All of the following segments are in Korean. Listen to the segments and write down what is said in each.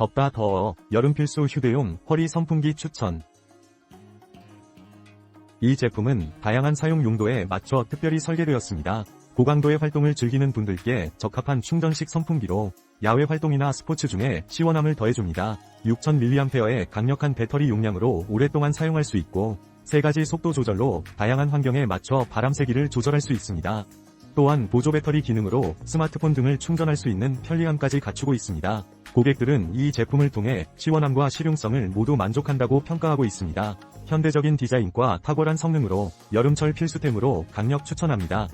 덥다 더워 여름 필수 휴대용 허리 선풍기 추천. 이 제품은 다양한 사용 용도에 맞춰 특별히 설계되었습니다. 고강도의 활동을 즐기는 분들께 적합한 충전식 선풍기로 야외 활동이나 스포츠 중에 시원함을 더해줍니다. 6000mAh의 강력한 배터리 용량으로 오랫동안 사용할 수 있고 세 가지 속도 조절로 다양한 환경에 맞춰 바람 세기를 조절할 수 있습니다. 또한 보조 배터리 기능으로 스마트폰 등을 충전할 수 있는 편리함까지 갖추고 있습니다. 고객들은 이 제품을 통해 시원함과 실용성을 모두 만족한다고 평가하고 있습니다. 현대적인 디자인과 탁월한 성능으로 여름철 필수템으로 강력 추천합니다.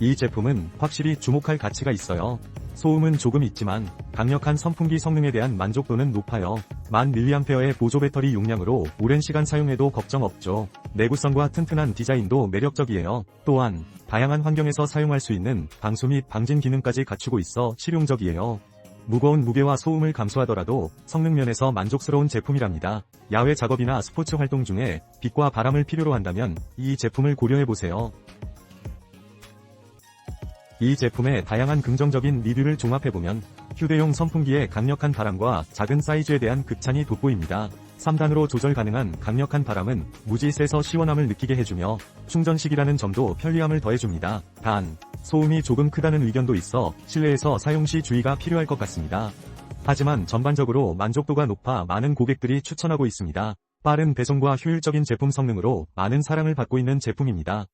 이 제품은 확실히 주목할 가치가 있어요. 소음은 조금 있지만 강력한 선풍기 성능에 대한 만족도는 높아요. 만 mAh의 보조 배터리 용량으로 오랜 시간 사용해도 걱정 없죠. 내구성과 튼튼한 디자인도 매력적이에요. 또한 다양한 환경에서 사용할 수 있는 방수 및 방진 기능까지 갖추고 있어 실용적이에요. 무거운 무게와 소음을 감수하더라도 성능 면에서 만족스러운 제품이랍니다. 야외 작업이나 스포츠 활동 중에 빛과 바람을 필요로 한다면 이 제품을 고려해보세요. 이 제품의 다양한 긍정적인 리뷰를 종합해보면 휴대용 선풍기의 강력한 바람과 작은 사이즈에 대한 극찬이 돋보입니다. 3단으로 조절 가능한 강력한 바람은 무지 세서 시원함을 느끼게 해주며 충전식이라는 점도 편리함을 더해줍니다. 단, 소음이 조금 크다는 의견도 있어 실내에서 사용 시 주의가 필요할 것 같습니다. 하지만 전반적으로 만족도가 높아 많은 고객들이 추천하고 있습니다. 빠른 배송과 효율적인 제품 성능으로 많은 사랑을 받고 있는 제품입니다.